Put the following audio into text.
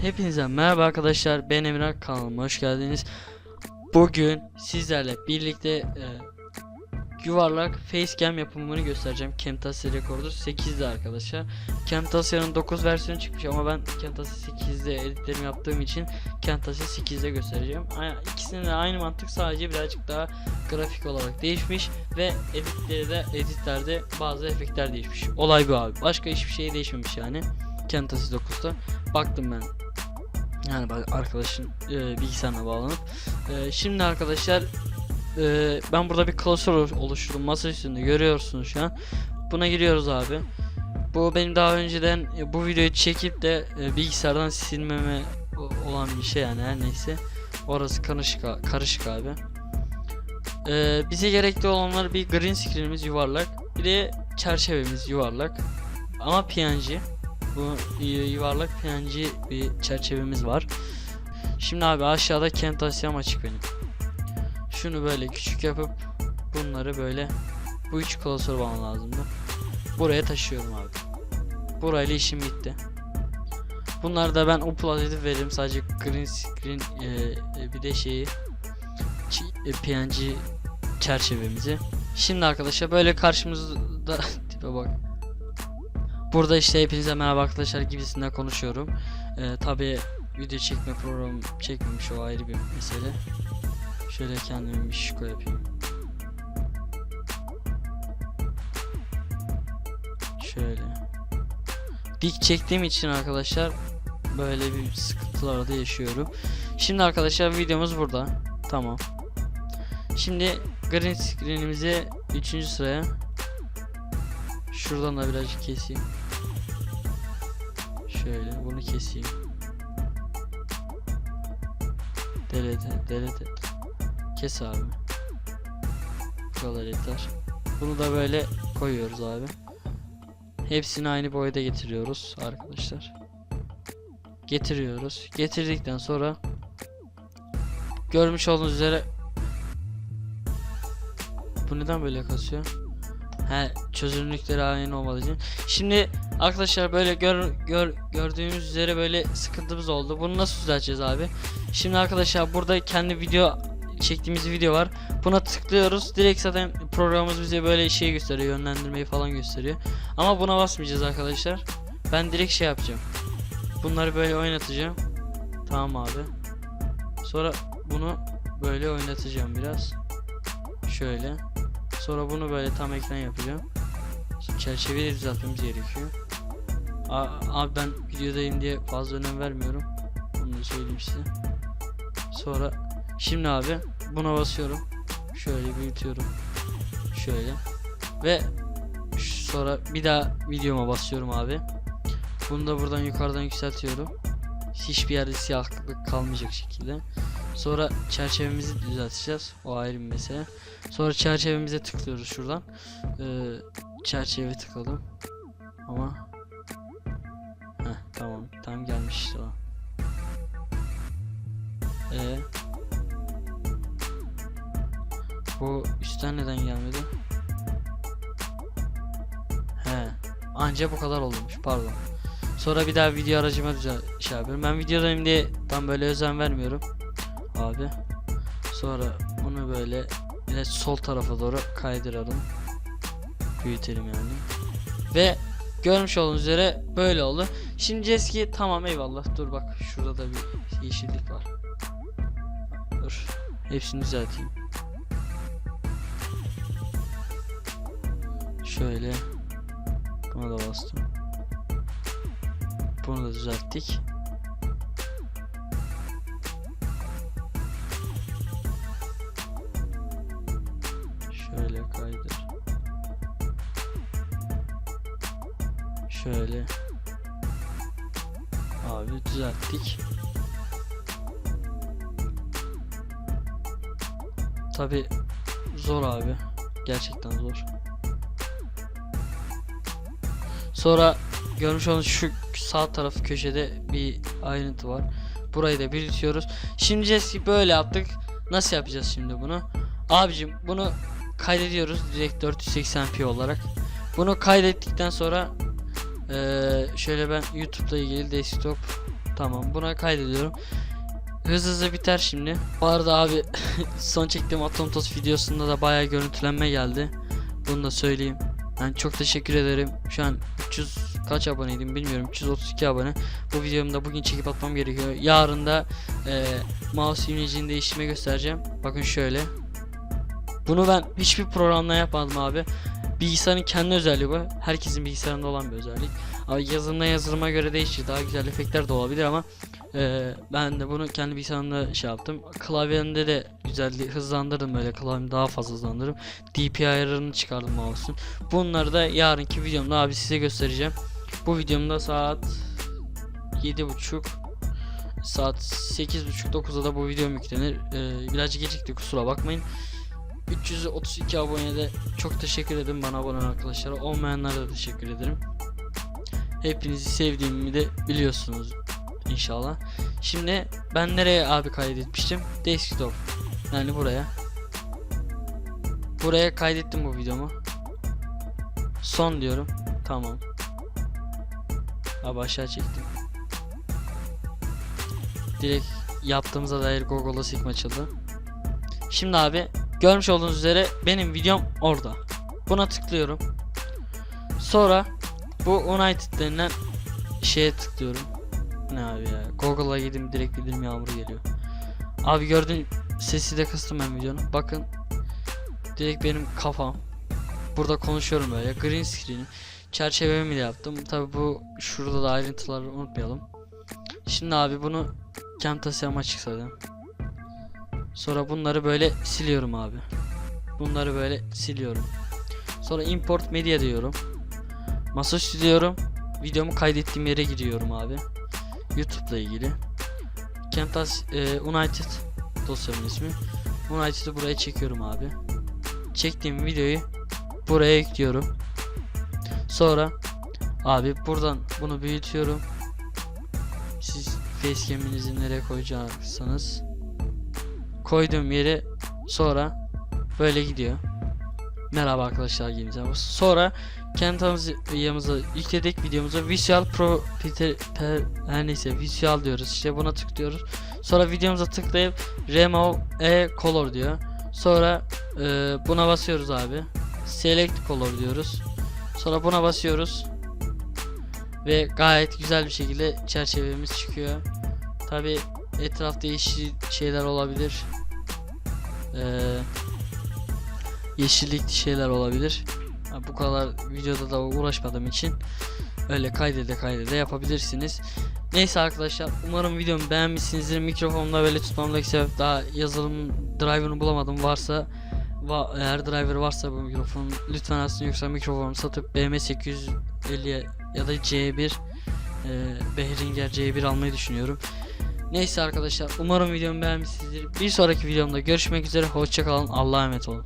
Hepinize merhaba arkadaşlar. Ben Emrah. Kanalıma hoş geldiniz. Bugün sizlerle birlikte e, yuvarlak facecam yapımını göstereceğim. Camtasia Recorder 8'de arkadaşlar. Camtasia'nın 9 versiyonu çıkmış ama ben Camtasia 8'de editlerimi yaptığım için Camtasia 8'de göstereceğim. İkisinin de aynı mantık sadece birazcık daha grafik olarak değişmiş ve editleri de editlerde bazı efektler değişmiş. Olay bu abi. Başka hiçbir şey değişmemiş yani. Camtasia 9'da. Baktım ben yani bak arkadaşın e, bilgisayarına bağlanıp E, şimdi arkadaşlar e, ben burada bir klasör olu- oluşturdum. Masa üstünde görüyorsunuz şu an. Buna giriyoruz abi. Bu benim daha önceden e, bu videoyu çekip de e, bilgisayardan silmeme olan bir şey yani her neyse. Orası karışık karışık abi. E, bize gerekli olanlar bir green screen'imiz yuvarlak bir de çerçevemiz yuvarlak. Ama PNG bu yuvarlak PNG bir çerçevemiz var. Şimdi abi aşağıda kent Asyam açık benim. Şunu böyle küçük yapıp bunları böyle bu üç klasör bana lazımdı. Buraya taşıyorum abi. Burayla işim bitti. Bunları da ben upload edip veririm sadece green screen e, e, bir de şeyi e, PNG çerçevemizi. Şimdi arkadaşlar böyle karşımızda tipe bak. Burada işte hepinize merhaba arkadaşlar gibisinden konuşuyorum. Ee, Tabi video çekme programı çekmemiş o ayrı bir mesele. Şöyle kendime bir şiko yapayım. Şöyle. Dik çektiğim için arkadaşlar böyle bir sıkıntılar da yaşıyorum. Şimdi arkadaşlar videomuz burada. Tamam. Şimdi green screen'imizi 3. sıraya Şuradan da birazcık keseyim. Şöyle bunu keseyim. Delete, delete. Kes abi. Bu kadar yeter. Bunu da böyle koyuyoruz abi. Hepsini aynı boyda getiriyoruz arkadaşlar. Getiriyoruz. Getirdikten sonra görmüş olduğunuz üzere bu neden böyle kasıyor? He çözünürlükleri aynı olmadığı için. Şimdi arkadaşlar böyle gör, gör, gördüğünüz üzere böyle sıkıntımız oldu. Bunu nasıl düzelteceğiz abi? Şimdi arkadaşlar burada kendi video çektiğimiz video var. Buna tıklıyoruz. Direkt zaten programımız bize böyle şey gösteriyor. Yönlendirmeyi falan gösteriyor. Ama buna basmayacağız arkadaşlar. Ben direkt şey yapacağım. Bunları böyle oynatacağım. Tamam abi. Sonra bunu böyle oynatacağım biraz. Şöyle. Sonra bunu böyle tam ekran yapacağım. Şimdi Çerçeveyi düzeltmemiz gerekiyor. Abi ben videodayım diye fazla önem vermiyorum. Bunu söyleyeyim size. Sonra şimdi abi buna basıyorum. Şöyle büyütüyorum. Şöyle. Ve sonra bir daha videoma basıyorum abi. Bunu da buradan yukarıdan yükseltiyorum. Hiçbir yerde siyahlık kalmayacak şekilde. Sonra çerçevemizi düzelteceğiz. O ayrı bir mesele. Sonra çerçevemize tıklıyoruz şuradan. Ee, çerçeve tıkladım. Ama Heh, tamam. Tam gelmiş işte o. Ee, bu üstten neden gelmedi? He. Anca bu kadar olmuş. Pardon. Sonra bir daha video aracıma şey yapıyorum. Ben videodayım diye tam böyle özen vermiyorum. Abi. Sonra bunu böyle biraz sol tarafa doğru kaydıralım. Büyütelim yani. Ve görmüş olduğunuz üzere böyle oldu. Şimdi diyeceğiz ki tamam eyvallah. Dur bak şurada da bir yeşillik var. Dur. Hepsini düzelteyim. Şöyle. Buna da bastım. Bunu da düzelttik. Şöyle kaydır. Şöyle. Abi düzelttik. Tabi zor abi. Gerçekten zor. Sonra görmüş olduğunuz şu sağ taraf köşede bir ayrıntı var. Burayı da büyütüyoruz. Şimdi ki böyle yaptık. Nasıl yapacağız şimdi bunu? Abicim bunu kaydediyoruz direkt 480p olarak. Bunu kaydettikten sonra eee, şöyle ben YouTube'la ilgili desktop tamam buna kaydediyorum. Hızlı hızlı biter şimdi. Bu arada abi son çektiğim Atom Toz videosunda da bayağı görüntülenme geldi. Bunu da söyleyeyim. Yani çok teşekkür ederim. Şu an 300 kaç aboneydim bilmiyorum. 332 abone. Bu videomu da bugün çekip atmam gerekiyor. Yarın da eee mouse imlecini değiştirme göstereceğim. Bakın şöyle. Bunu ben hiçbir programda yapmadım abi. Bilgisayarın kendi özelliği bu. Herkesin bilgisayarında olan bir özellik. Abi yazılımdan yazılıma göre değişir. Daha güzel efektler de olabilir ama eee, ben de bunu kendi bilgisayarımda şey yaptım. Klavyemde de güzelliği hızlandırdım böyle klavyemi daha fazla hızlandırdım. DPI ayarını çıkardım mouse'un. Bunları da yarınki videomda abi size göstereceğim. Bu videomda saat 7.30 saat 8.30-9'da da bu videom yüklenir. Ee, birazcık gecikti kusura bakmayın. 332 aboneye de çok teşekkür ederim bana abone olan arkadaşlara. Olmayanlara da teşekkür ederim. Hepinizi sevdiğimi de biliyorsunuz inşallah. Şimdi ben nereye abi kaydetmiştim? Desktop. Yani buraya. Buraya kaydettim bu videomu. Son diyorum. Tamam. Abi aşağı çektim. Direkt yaptığımıza dair Google'da sikme açıldı. Şimdi abi görmüş olduğunuz üzere benim videom orada. Buna tıklıyorum. Sonra bu United denilen şeye tıklıyorum. Ne abi ya? Google'a gidip direkt bildirim yağmuru geliyor. Abi gördün sesi de kıstım ben videonun. Bakın direkt benim kafam. Burada konuşuyorum böyle. Green screen'i çerçevemi de yaptım. Tabi bu şurada da ayrıntıları unutmayalım. Şimdi abi bunu Camtasia'ma açıkladım. Sonra bunları böyle siliyorum abi. Bunları böyle siliyorum. Sonra import media diyorum. Masaüstü diyorum. Videomu kaydettiğim yere giriyorum abi. YouTube'la ilgili. Camtas e, United dosyamın ismi. United'ı buraya çekiyorum abi. Çektiğim videoyu buraya ekliyorum. Sonra abi buradan bunu büyütüyorum. Siz facecam'inizi nereye koyacaksanız koyduğum yere sonra böyle gidiyor. Merhaba arkadaşlar gibi. Sonra kendi yanımıza yükledik videomuza Visual Pro Peter, per, her neyse Visual diyoruz. İşte buna tıklıyoruz. Sonra videomuza tıklayıp Remove e Color diyor. Sonra e, buna basıyoruz abi. Select Color diyoruz. Sonra buna basıyoruz. Ve gayet güzel bir şekilde çerçevemiz çıkıyor. Tabi etrafta yeşil şeyler olabilir. Ee, yeşillikli şeyler olabilir. Bu kadar videoda da uğraşmadığım için öyle kaydede kaydede yapabilirsiniz. Neyse arkadaşlar umarım videomu beğenmişsinizdir. Mikrofonda böyle tutmamdaki sebep daha yazılım driver'ını bulamadım. Varsa va eğer driver varsa bu mikrofon lütfen alsın yoksa mikrofonu satıp BM850 ya da C1 e, Behringer C1 almayı düşünüyorum. Neyse arkadaşlar umarım videomu beğenmişsinizdir. Bir sonraki videomda görüşmek üzere. Hoşçakalın. Allah'a emanet olun.